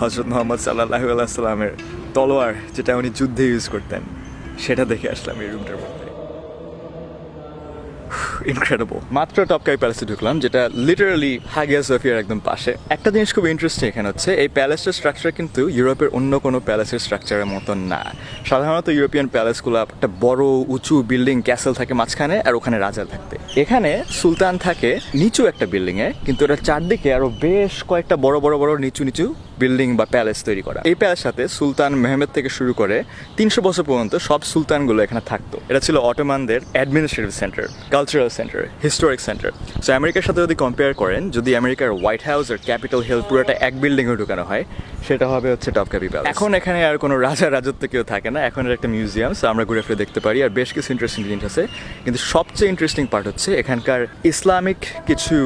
হজরত মোহাম্মদ সাল্লাহ আলাইসাল্লামের তলোয়ার যেটা উনি যুদ্ধে ইউজ করতেন, সেটা দেখে আসলাম এই রুমটার মধ্যে। ইনক্রেডিবল মাত্র টপকাই প্যালেসে ঢুকলাম, যেটা লিটারালি হাগিয়া সোফিয়ার একদম পাশে। একটা জিনিস খুব ইন্টারেস্টিং এখানে হচ্ছে, এই প্যালেসটার স্ট্রাকচার কিন্তু ইউরোপের অন্য কোনো প্যালেসের স্ট্রাকচারের মতন না। সাধারণত ইউরোপিয়ান প্যালেসগুলো একটা বড়, উঁচু বিল্ডিং ক্যাসেল থাকে মাঝখানে আর ওখানে রাজা থাকতে। এখানে সুলতান থাকে নিচু একটা বিল্ডিংয়ে কিন্তু এটা চারদিকে আরও বেশ কয়েকটা বড় বড় বড়, নিচু নিচু বিল্ডিং বা প্যালেস তৈরি করা। এই প্যালেস সাথে সুলতান মেহমেদ থেকে শুরু করে তিনশো বছর পর্যন্ত সব সুলতানগুলো এখানে থাকতো। এটা ছিল অটোমানদের administrative centre cultural centre historic centre so আমেরিকার সাথে যদি কম্পেয়ার করেন, যদি আমেরিকার হোয়াইট হাউস আর ক্যাপিটাল হিল পুরোটা এক বিল্ডিংয়ে ঢুকানো হয়, সেটা হবে হচ্ছে টপকাপি প্যালেস এখন এখানে আর কোনো রাজা রাজত্ব কেউ থাকে না, এখন একটা মিউজিয়াম সো আমরা ঘুরে ফিরে দেখতে পারি। আর বেশ কিছু ইন্টারেস্টিং জিনিস আছে। কিন্তু সবচেয়ে ইন্টারেস্টিং পার্ট হচ্ছে এখানকার ইসলামিক কিছু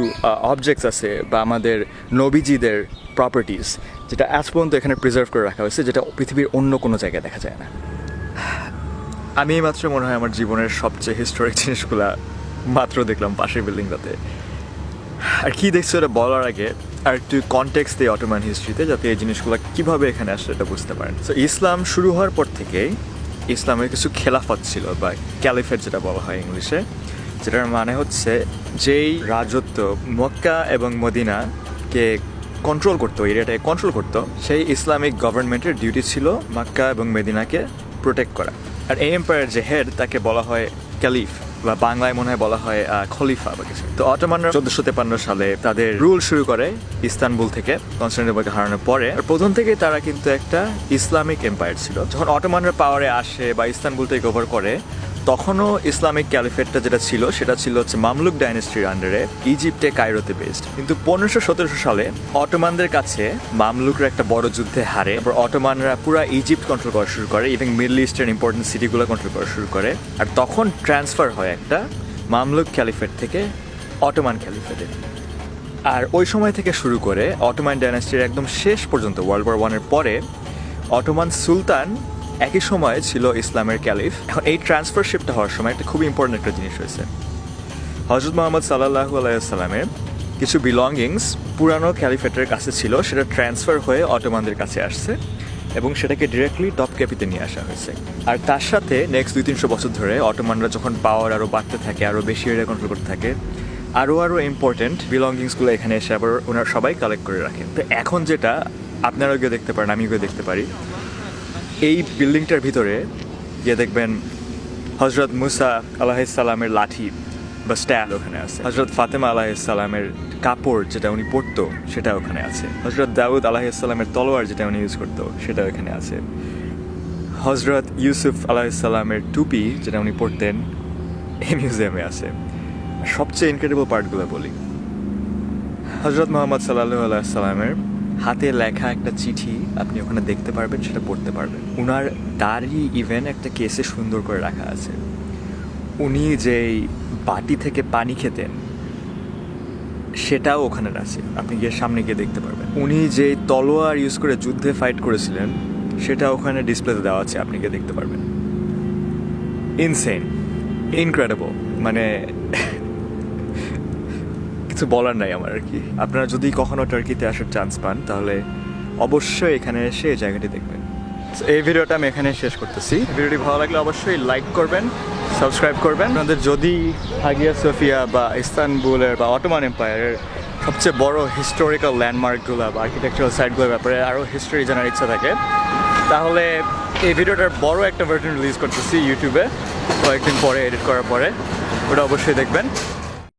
অবজেক্টস আছে বা আমাদের নবীজিদের প্রপার্টিস যেটা আজ পর্যন্ত এখানে প্রিজার্ভ করে রাখা হয়েছে, যেটা পৃথিবীর অন্য কোনো জায়গায় দেখা যায় না। আমি এই মাত্র মনে হয় আমার জীবনের সবচেয়ে হিস্টোরিক জিনিসগুলা মাত্র দেখলাম পাশের বিল্ডিংটাতে। আর কি দেখছ এটা বলার আগে? আর একটু কনটেক্স দিই অটোমান হিস্ট্রিতে যাতে এই জিনিসগুলো কীভাবে এখানে আসলে এটা বুঝতে পারেন। তো ইসলাম শুরু হওয়ার পর থেকেই ইসলামের কিছু খেলাফত ছিল, বা ক্যালিফেট যেটা বলা হয় ইংলিশে, যেটার মানে হচ্ছে যেই রাজত্ব মক্কা এবং মদিনাকে কন্ট্রোল করতো, এরিয়াটাকে কন্ট্রোল করতো, সেই ইসলামিক গভর্নমেন্টের ডিউটি ছিল মাক্কা এবং মেদিনাকে প্রোটেক্ট করা। আর এই এম্পায়ার যে হেড তাকে বলা হয় ক্যালিফ বা বাংলায় মনে হয় বলা হয় খলিফা বা কিছু। তো অটোমানরা চোদ্দশো তেপান্ন সালে তাদের রুল শুরু করে ইস্তানবুল থেকে, কনস্টান্টিনোপলকে হারানোর পরে। আর প্রথম থেকে তারা কিন্তু একটা ইসলামিক এম্পায়ার ছিল। যখন অটোমানরা পাওয়ারে আসে বা ইস্তানবুল থেকে ওভার করে তখনও ইসলামিক ক্যালিফেটটা যেটা ছিল, সেটা ছিল হচ্ছে মামলুক ডাইনেস্টির আন্ডারে ইজিপ্টে কায়রোতে বেসড কিন্তু পনেরোশো সতেরোশো সালে অটোমানদের কাছে মামলুকরা একটা বড় যুদ্ধে হারে, তারপর অটোমানরা পুরো ইজিপ্ট কন্ট্রোল করা শুরু করে ইভেন মিডল ইস্টের ইম্পর্টেন্ট সিটিগুলো কন্ট্রোল করা শুরু করে। আর তখন ট্রান্সফার হয় একটা মামলুক ক্যালিফেট থেকে অটোমান ক্যালিফেটে আর ওই সময় থেকে শুরু করে অটোমান ডাইনাস্টির একদম শেষ পর্যন্ত ওয়ার্ল্ড ওয়ার ওয়ানের পরে অটোমান সুলতান একই সময়ে ছিল ইসলামের ক্যালিফ। এখন এই ট্রান্সফারশিপটা হওয়ার সময় একটা খুব ইম্পর্টেন্ট একটা জিনিস হয়েছে। হজরত মোহাম্মদ সাল্লাহু আলাইসাল্লামের কিছু বিলঙ্গিংস পুরানো ক্যালিফেটের কাছে ছিল, সেটা ট্রান্সফার হয়ে অটোমানদের কাছে আসছে এবং সেটাকে ডিরেক্টলি টপ ক্যাপিতে নিয়ে আসা হয়েছে। আর তার সাথে নেক্সট দুই তিনশো বছর ধরে অটোমানরা যখন পাওয়ার আরও বাড়তে থাকে আরও বেশি এরিয়া কন্ট্রোল করতে থাকে আরও আরও ইম্পর্টেন্ট বিলঙ্গিংসগুলো এখানে এসে আবার ওনারা সবাই কালেক্ট করে রাখেন তো এখন যেটা আপনারা গিয়ে দেখতে পারেন আমি গিয়ে দেখতে পারি। এই বিল্ডিংটার ভিতরে গিয়ে দেখবেন হজরত মুসা আলাহিসাল্লামের লাঠি বা স্ট্যাল ওখানে আছে। হজরত ফাতেমা আলাহিসাল্লামের কাপড় যেটা উনি পরতো, সেটা ওখানে আছে। হজরত দাউদ আলাহিসাল্লামের তলোয়ার যেটা উনি ইউজ করতো, সেটা ওখানে আছে। হজরত ইউসুফ আলাহিসাল্লামের টুপি যেটা উনি পরতেন এই মিউজিয়ামে আছে। সবচেয়ে ইনক্রেডিবল পার্টগুলো বলি। হজরত মোহাম্মদ সাল্লাহ আলাইসাল্লামের হাতে লেখা একটা চিঠি আপনি ওখানে দেখতে পারবেন, সেটা পড়তে পারবেন। উনার দাড়ি ইভেন একটা কেসে সুন্দর করে রাখা আছে। উনি যেই বাটি থেকে পানি খেতেন, সেটাও ওখানে আছে। আপনি গিয়ে সামনে গিয়ে দেখতে পারবেন। উনি যে তলোয়ার ইউজ করে যুদ্ধে ফাইট করেছিলেন, সেটা ওখানে ডিসপ্লেতে দেওয়া আছে, আপনি গিয়ে দেখতে পারবেন। ইনসেন ইনক্রেডিবল মানে কিছু বলার নাই আমার আর কি। আপনারা যদি কখনো টার্কিতে আসার চান্স পান, তাহলে অবশ্যই এখানে এসে এই জায়গাটি দেখবেন। এই ভিডিওটা আমি এখানে শেষ করতেছি। ভিডিওটি ভালো লাগলে অবশ্যই লাইক করবেন সাবস্ক্রাইব করবেন। আপনাদের যদি হাগিয়া সোফিয়া বা ইস্তানবুলের বা অটোমান এম্পায়ারের সবচেয়ে বড় হিস্টোরিক্যাল ল্যান্ডমার্কগুলো বা আর্কিটেকচারাল সাইটগুলোর ব্যাপারে আরও হিস্টোরি জানার ইচ্ছা থাকে, তাহলে এই ভিডিওটার বড় একটা ভার্জন রিলিজ করতেছি ইউটিউবে কয়েকদিন পরে এডিট করার পরে। ওটা অবশ্যই দেখবেন।